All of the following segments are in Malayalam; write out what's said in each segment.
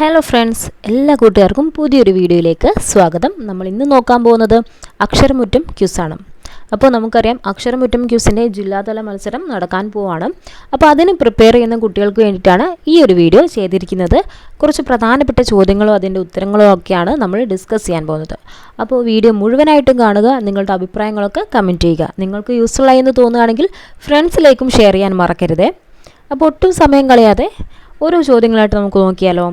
ഹലോ ഫ്രണ്ട്സ് എല്ലാ കൂട്ടുകാർക്കും പുതിയൊരു വീഡിയോയിലേക്ക് സ്വാഗതം. നമ്മൾ ഇന്ന് നോക്കാൻ പോകുന്നത് അക്ഷരമുറ്റം ക്യൂസാണ് അപ്പോൾ നമുക്കറിയാം അക്ഷരമുറ്റം ക്യൂസിന്റെ ജില്ലാതല മത്സരം നടക്കാൻ പോവാണ്. അപ്പോൾ അതിന് പ്രിപ്പയർ ചെയ്യുന്ന കുട്ടികൾക്ക് വേണ്ടിയിട്ടാണ് ഈ ഒരു വീഡിയോ ചെയ്തിരിക്കുന്നത്. കുറച്ച് പ്രധാനപ്പെട്ട ചോദ്യങ്ങളോ അതിന്റെ ഉത്തരങ്ങളോ ഒക്കെയാണ് നമ്മൾ ഡിസ്കസ് ചെയ്യാൻ പോകുന്നത്. അപ്പോൾ വീഡിയോ മുഴുവനായിട്ടും കാണുക നിങ്ങളുടെ അഭിപ്രായങ്ങളൊക്കെ കമന്റ് ചെയ്യുക. നിങ്ങൾക്ക് യൂസ്ഫുൾ ആയി എന്ന് തോന്നുകയാണെങ്കിൽ ഫ്രണ്ട്സിലേക്കും ഷെയർ ചെയ്യാൻ മറക്കരുത്. അപ്പോൾ ഒട്ടും സമയം കളയാതെ ഓരോ ചോദ്യങ്ങളായിട്ട് നമുക്ക് നോക്കിയാലോ?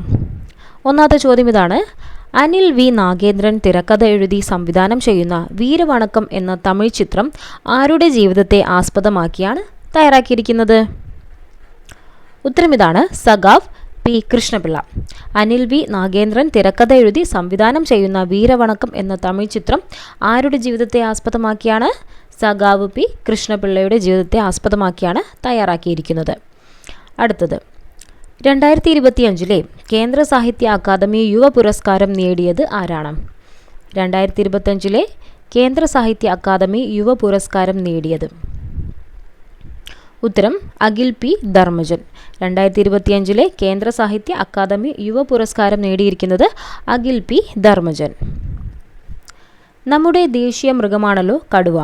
ഒന്നാമത്തെ ചോദ്യം ഇതാണ്. അനിൽ വി. നാഗേന്ദ്രൻ തിരക്കഥ എഴുതി സംവിധാനം ചെയ്യുന്ന വീരവണക്കം എന്ന തമിഴ് ചിത്രം ആരുടെ ജീവിതത്തെ ആസ്പദമാക്കിയാണ് തയ്യാറാക്കിയിരിക്കുന്നത്? ഉത്തരം ഇതാണ് സഖാവ് പി. കൃഷ്ണപിള്ള. അനിൽ വി. നാഗേന്ദ്രൻ തിരക്കഥ എഴുതി സംവിധാനം ചെയ്യുന്ന വീരവണക്കം എന്ന തമിഴ് ചിത്രം ആരുടെ ജീവിതത്തെ ആസ്പദമാക്കിയാണ്? സഖാവ് പി. കൃഷ്ണപിള്ളയുടെ ജീവിതത്തെ ആസ്പദമാക്കിയാണ് തയ്യാറാക്കിയിരിക്കുന്നത്. അടുത്തത് രണ്ടായിരത്തി ഇരുപത്തിയഞ്ചിലെ കേന്ദ്ര സാഹിത്യ അക്കാദമി യുവ പുരസ്കാരം നേടിയത് ആരാണ്? രണ്ടായിരത്തി ഇരുപത്തിയഞ്ചിലെ കേന്ദ്ര സാഹിത്യ അക്കാദമി യുവ പുരസ്കാരം നേടിയത്. ഉത്തരം അഖിൽ പി. ധർമ്മജൻ. രണ്ടായിരത്തി ഇരുപത്തിയഞ്ചിലെ കേന്ദ്ര സാഹിത്യ അക്കാദമി യുവ പുരസ്കാരം നേടിയിരിക്കുന്നത് അഖിൽ പി. ധർമ്മജൻ. നമ്മുടെ ദേശീയ മൃഗമാണല്ലോ കടുവ.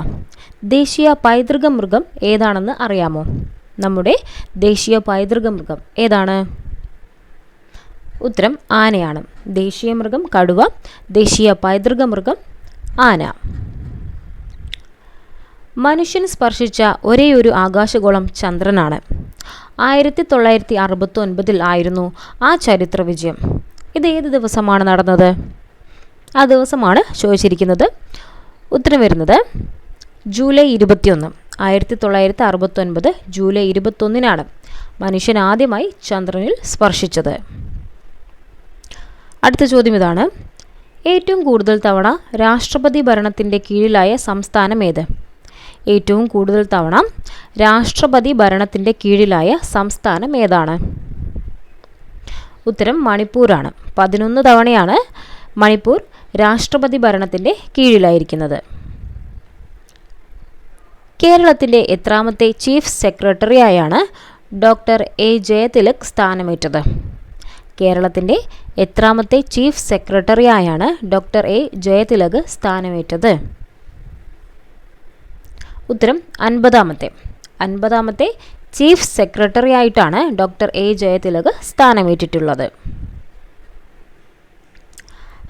ദേശീയ പൈതൃക മൃഗം ഏതാണെന്ന് അറിയാമോ? നമ്മുടെ ദേശീയ പൈതൃക മൃഗം ഏതാണ്? ഉത്തരം ആനയാണ്. ദേശീയ മൃഗം കടുവ ദേശീയ പൈതൃക മൃഗം ആന. മനുഷ്യൻ സ്പർശിച്ച ഒരേ ഒരു ആകാശഗോളം ചന്ദ്രനാണ്. ആയിരത്തി തൊള്ളായിരത്തി അറുപത്തി ഒൻപതിൽ ആയിരുന്നു ആ ചരിത്ര വിജയം ഇത് ഏത് ദിവസമാണ് നടന്നത്? ആ ദിവസമാണ് ചോദിച്ചിരിക്കുന്നത്. ഉത്തരം വരുന്നത് ജൂലൈ ഇരുപത്തിയൊന്ന്. ആയിരത്തി തൊള്ളായിരത്തി അറുപത്തൊൻപത് ജൂലൈ ഇരുപത്തൊന്നിനാണ് മനുഷ്യൻ ആദ്യമായി ചന്ദ്രനിൽ സ്പർശിച്ചത്. അടുത്ത ചോദ്യം ഇതാണ്. ഏറ്റവും കൂടുതൽ തവണ രാഷ്ട്രപതി ഭരണത്തിന്റെ കീഴിലായ സംസ്ഥാനം ഏത്? ഏറ്റവും കൂടുതൽ തവണ രാഷ്ട്രപതി ഭരണത്തിന്റെ കീഴിലായ സംസ്ഥാനം ഏതാണ്? ഉത്തരം മണിപ്പൂരാണ്. പതിനൊന്ന് തവണയാണ് മണിപ്പൂർ രാഷ്ട്രപതി ഭരണത്തിന്റെ കീഴിലായിരിക്കുന്നത്. കേരളത്തിന്റെ എത്രാമത്തെ ചീഫ് സെക്രട്ടറിയായാണ് ഡോക്ടർ എ ജയതിലക് സ്ഥാനമേറ്റത്. കേരളത്തിന്റെ എത്രാമത്തെ ചീഫ് സെക്രട്ടറിയായാണ് ഡോക്ടർ എ ജയതിലക് സ്ഥാനമേറ്റത്. ഉത്തരം അൻപതാമത്തെ. അൻപതാമത്തെ ചീഫ് സെക്രട്ടറി ആയിട്ടാണ് ഡോക്ടർ എ ജയതിലക് സ്ഥാനമേറ്റിട്ടുള്ളത്.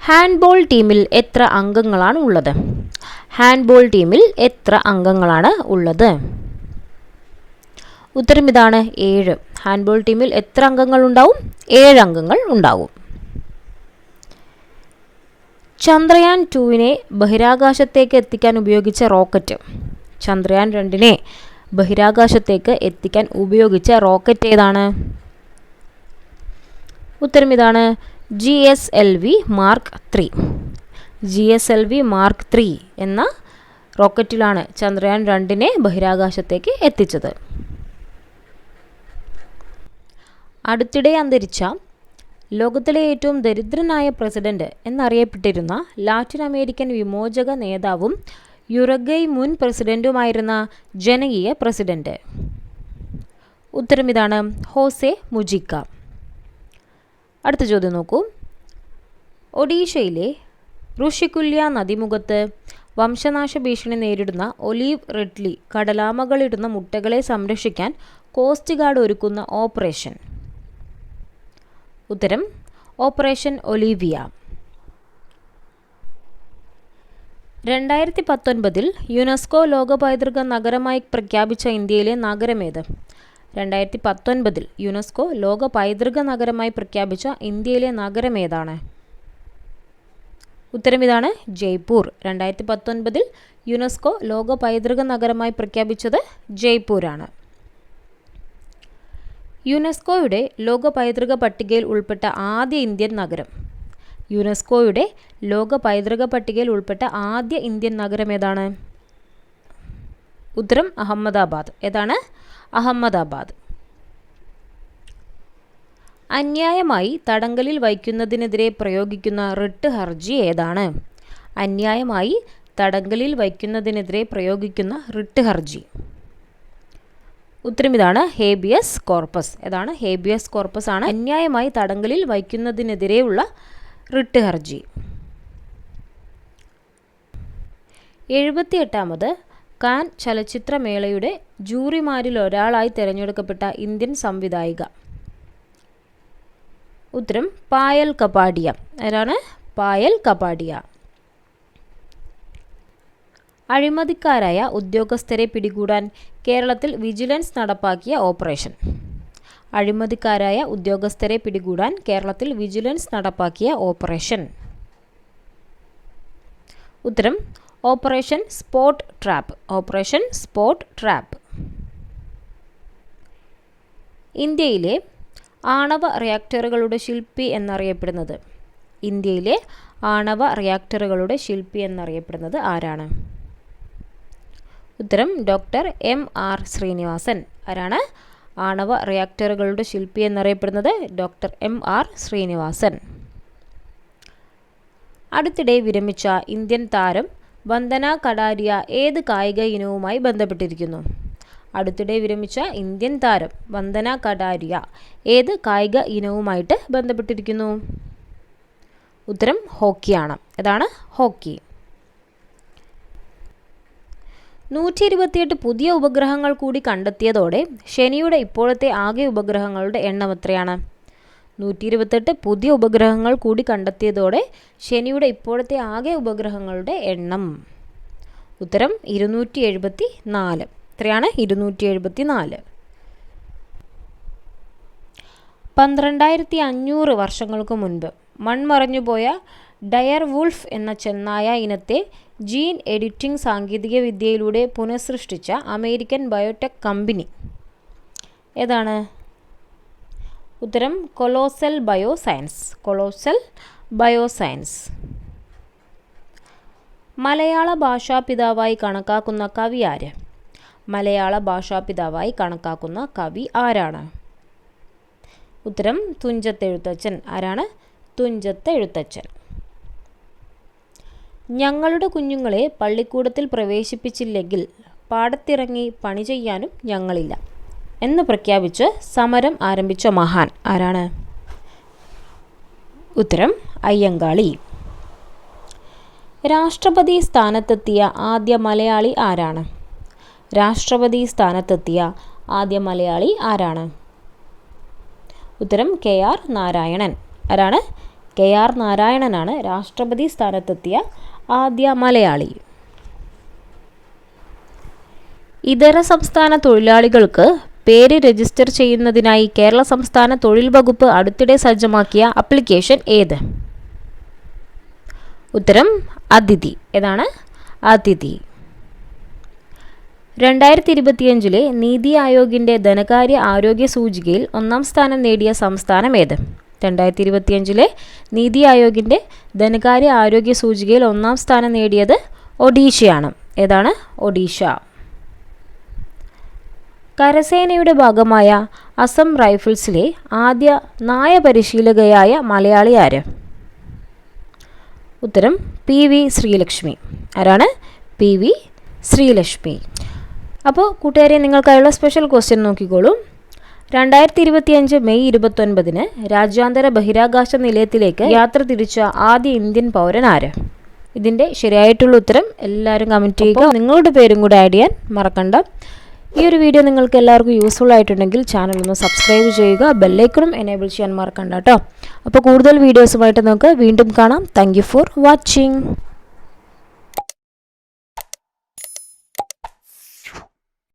ഹാൻഡ്ബോൾ ടീമിൽ എത്ര അംഗങ്ങളാണ് ഉള്ളത്? ഹാൻഡ്ബോൾ ടീമിൽ എത്ര അംഗങ്ങളാണ് ഉള്ളത്? ഉത്തരം ഇതാണ് ഏഴ്. ഹാൻഡ്ബോൾ ടീമിൽ എത്ര അംഗങ്ങൾ ഉണ്ടാവും? ഏഴ് അംഗങ്ങൾ ഉണ്ടാവും. ചന്ദ്രയാൻ ടുവിനെ ബഹിരാകാശത്തേക്ക് എത്തിക്കാൻ ഉപയോഗിച്ച റോക്കറ്റ് ചന്ദ്രയാൻ രണ്ടിനെ ബഹിരാകാശത്തേക്ക് എത്തിക്കാൻ ഉപയോഗിച്ച റോക്കറ്റ് ഏതാണ്? ഉത്തരം ഇതാണ് G S L V mark three G S L V mark three എന്ന റോക്കറ്റിലാണ് ചന്ദ്രയാൻ രണ്ടിനെ ബഹിരാകാശത്തേക്ക് എത്തിച്ചത്. അടുത്തിടെ അന്തരിച്ച ലോകത്തിലെ ഏറ്റവും ദരിദ്രനായ പ്രസിഡന്റ് എന്നറിയപ്പെട്ടിരുന്ന ലാറ്റിൻ അമേരിക്കൻ വിമോചക നേതാവും യുറഗൈ മുൻ പ്രസിഡന്റുമായിരുന്ന ജനകീയ പ്രസിഡന്റ്. ഉത്തരം ഇതാണ് ഹോസെ മുജിക്ക. അടുത്ത ചോദ്യം നോക്കൂ. ഒഡീഷയിലെ ഋഷികുല്യ നദിമുഖത്ത് വംശനാശ ഭീഷണി നേരിടുന്ന ഒലീവ് റിഡ്ലി കടലാമകളിടുന്ന മുട്ടകളെ സംരക്ഷിക്കാൻ കോസ്റ്റ് ഗാർഡ് ഒരുക്കുന്ന ഓപ്പറേഷൻ. ഉത്തരം ഓപ്പറേഷൻ ഒലീവിയ. രണ്ടായിരത്തി പത്തൊൻപതിൽ യുനെസ്കോ ലോക പൈതൃക നഗരമായി പ്രഖ്യാപിച്ച ഇന്ത്യയിലെ നഗരമേത്? രണ്ടായിരത്തി പത്തൊൻപതിൽ യുനെസ്കോ ലോക പൈതൃക നഗരമായി പ്രഖ്യാപിച്ച ഇന്ത്യയിലെ നഗരമേതാണ്? ഉത്തരം ഇതാണ് ജയ്പൂർ. രണ്ടായിരത്തി പത്തൊൻപതിൽ യുനെസ്കോ ലോക പൈതൃക നഗരമായി പ്രഖ്യാപിച്ചത് ജയ്പൂരാണ്. യുനെസ്കോയുടെ ലോക പൈതൃക പട്ടികയിൽ ഉൾപ്പെട്ട ആദ്യ ഇന്ത്യൻ നഗരം. യുനെസ്കോയുടെ ലോക പൈതൃക പട്ടികയിൽ ഉൾപ്പെട്ട ആദ്യ ഇന്ത്യൻ നഗരം ഏതാണ്? ഉത്തരം അഹമ്മദാബാദ്. ഏതാണ്? അഹമ്മദാബാദ്. അന്യായമായി തടങ്കലിൽ വയ്ക്കുന്നതിനെതിരെ പ്രയോഗിക്കുന്ന റിട്ട് ഹർജി ഏതാണ്? അന്യായമായി തടങ്കലിൽ വയ്ക്കുന്നതിനെതിരെ പ്രയോഗിക്കുന്ന റിട്ട് ഹർജി. ഉത്തരം ഇതാണ്. Habeas corpus. ഏതാണ്? ഹേബിയസ് കോർപ്പസ് ആണ് അന്യായമായി തടങ്കലിൽ വയ്ക്കുന്നതിനെതിരെയുള്ള റിട്ട് ഹർജി. എഴുപത്തിയെട്ടാമത്. കാൻ ചലച്ചിത്രമേളയുടെ ജൂറിമാരിൽ ഒരാളായി തിരഞ്ഞെടുക്കപ്പെട്ട ഇന്ത്യൻ സംവിധായിക. ഉത്തരം പായൽ കപാടിയ. ആരാണ്? പായൽ കപാടിയ. അഴിമതിക്കാരായ ഉദ്യോഗസ്ഥരെ പിടികൂടാൻ കേരളത്തിൽ വിജിലൻസ് നടപ്പാക്കിയ ഓപ്പറേഷൻ. അഴിമതിക്കാരായ ഉദ്യോഗസ്ഥരെ പിടികൂടാൻ കേരളത്തിൽ വിജിലൻസ് നടപ്പാക്കിയ ഓപ്പറേഷൻ. ഉത്തരം operation spot trap. Operation spot trap. ഇന്ത്യയിലെ ആണവ റിയാക്ടറുകളുടെ ശില്പി എന്നറിയപ്പെടുന്നത്. ഇന്ത്യയിലെ ആണവ റിയാക്ടറുകളുടെ ശില്പി എന്നറിയപ്പെടുന്നത് ആരാണ്? ഉത്തരം ഡോക്ടർ എം. ആർ. ശ്രീനിവാസൻ. ആരാണ്? ആണവ റിയാക്ടറുകളുടെ ശില്പി എന്നറിയപ്പെടുന്നത് ഡോക്ടർ എം. ആർ. ശ്രീനിവാസൻ. അടുത്തിടെ വിരമിച്ച ഇന്ത്യൻ താരം വന്ദന കടാരിയ ഏത് കായിക ഇനവുമായി ബന്ധപ്പെട്ടിരിക്കുന്നു? അടുത്തിടെ വിരമിച്ച ഇന്ത്യൻ താരം വന്ദന കടാരിയ ഏത് കായിക ഇനവുമായിട്ട് ബന്ധപ്പെട്ടിരിക്കുന്നു? ഉത്തരം ഹോക്കിയാണ്. ഏതാണ് ഹോക്കി. നൂറ്റി ഇരുപത്തിയെട്ട് പുതിയ ഉപഗ്രഹങ്ങൾ കൂടി കണ്ടെത്തിയതോടെ ശനിയുടെ ഇപ്പോഴത്തെ ആകെ ഉപഗ്രഹങ്ങളുടെ എണ്ണം എത്രയാണ്? നൂറ്റി ഇരുപത്തെട്ട് പുതിയ ഉപഗ്രഹങ്ങൾ കൂടി കണ്ടെത്തിയതോടെ ശനിയുടെ ഇപ്പോഴത്തെ ആകെ ഉപഗ്രഹങ്ങളുടെ എണ്ണം. ഉത്തരം ഇരുന്നൂറ്റി എഴുപത്തി നാല് എത്രയാണ് ഇരുന്നൂറ്റി എഴുപത്തി നാല് പന്ത്രണ്ടായിരത്തി അഞ്ഞൂറ് വർഷങ്ങൾക്ക് മുൻപ് മൺമറഞ്ഞുപോയ ഡയർ വുൾഫ് എന്ന ചെന്നായ ഇനത്തെ ജീൻ എഡിറ്റിംഗ് സാങ്കേതികവിദ്യയിലൂടെ പുനഃസൃഷ്ടിച്ച അമേരിക്കൻ ബയോടെക് കമ്പനി. ഏതാണ്? ഉത്തരം കൊളോസൽ ബയോസയൻസ്. Colossal bioscience. മലയാള ഭാഷാപിതാവായി കണക്കാക്കുന്ന കവി ആര്? മലയാള ഭാഷാപിതാവായി കണക്കാക്കുന്ന കവി ആരാണ്? ഉത്തരം തുഞ്ചത്തെഴുത്തച്ഛൻ. ആരാണ്? തുഞ്ചത്തെഴുത്തച്ഛൻ. ഞങ്ങളുടെ കുഞ്ഞുങ്ങളെ പള്ളിക്കൂടത്തിൽ പ്രവേശിപ്പിച്ചില്ലെങ്കിൽ പാടത്തിറങ്ങി പണി ചെയ്യാനും ഞങ്ങളില്ല എന്ന് പ്രഖ്യാപിച്ച് സമരം ആരംഭിച്ച മഹാൻ ആരാണ്? ഉത്തരം അയ്യങ്കാളി. രാഷ്ട്രപതി സ്ഥാനത്തെത്തിയ ആദ്യ മലയാളി ആരാണ്? രാഷ്ട്രപതി സ്ഥാനത്തെത്തിയ ആദ്യ മലയാളി ആരാണ്? ഉത്തരം കെ ആർ നാരായണൻ. ആരാണ്? കെ ആർ നാരായണനാണ് രാഷ്ട്രപതി സ്ഥാനത്തെത്തിയ ആദ്യ മലയാളി. ഇതര സംസ്ഥാന തൊഴിലാളികൾക്ക് പേര് രജിസ്റ്റർ ചെയ്യുന്നതിനായി കേരള സംസ്ഥാന തൊഴിൽ വകുപ്പ് അടുത്തിടെ സജ്ജമാക്കിയ അപ്ലിക്കേഷൻ ഏത്? ഉത്തരം അതിഥി. ഏതാണ്? അതിഥി. രണ്ടായിരത്തി ഇരുപത്തിയഞ്ചിലെ നീതി ആയോഗിന്റെ ധനകാര്യ ആരോഗ്യ സൂചികയിൽ ഒന്നാം സ്ഥാനം നേടിയ സംസ്ഥാനം ഏത്? രണ്ടായിരത്തി ഇരുപത്തിയഞ്ചിലെ നീതി ആയോഗിന്റെ ധനകാര്യ ആരോഗ്യ സൂചികയിൽ ഒന്നാം സ്ഥാനം നേടിയത് ഒഡീഷയാണ്. ഏതാണ്? ഒഡീഷ. കരസേനയുടെ ഭാഗമായ അസം റൈഫിൾസിലെ ആദ്യ നായ പരിശീലകയായ മലയാളി ആര്? ഉത്തരം പി വി ശ്രീലക്ഷ്മി. ആരാണ്? P V Sreelakshmi. അപ്പോൾ കൂട്ടുകാരെ നിങ്ങൾക്കായുള്ള സ്പെഷ്യൽ ക്വസ്റ്റ്യൻ നോക്കിക്കോളൂ. രണ്ടായിരത്തി ഇരുപത്തിയഞ്ച് മെയ് ഇരുപത്തൊൻപതിന് രാജ്യാന്തര ബഹിരാകാശ നിലയത്തിലേക്ക് യാത്ര തിരിച്ച ആദ്യ ഇന്ത്യൻ പൗരൻ ആര്? ഇതിന്റെ ശരിയായിട്ടുള്ള ഉത്തരം എല്ലാവരും കമന്റ് ചെയ്യുക. നിങ്ങളുടെ പേരും കൂടെ ആഡ് ചെയ്യാൻ മറക്കണ്ട. ഈ ഒരു വീഡിയോ നിങ്ങൾക്ക് എല്ലാവർക്കും യൂസ്ഫുൾ ആയിട്ടുണ്ടെങ്കിൽ ചാനൽ ഒന്ന് സബ്സ്ക്രൈബ് ചെയ്യുക. ബെല്ലൈക്കണും എനേബിൾ ചെയ്യാൻ മറക്കണ്ട കേട്ടോ അപ്പോൾ കൂടുതൽ വീഡിയോസുമായിട്ട് നമുക്ക് വീണ്ടും കാണാം. Thank for watching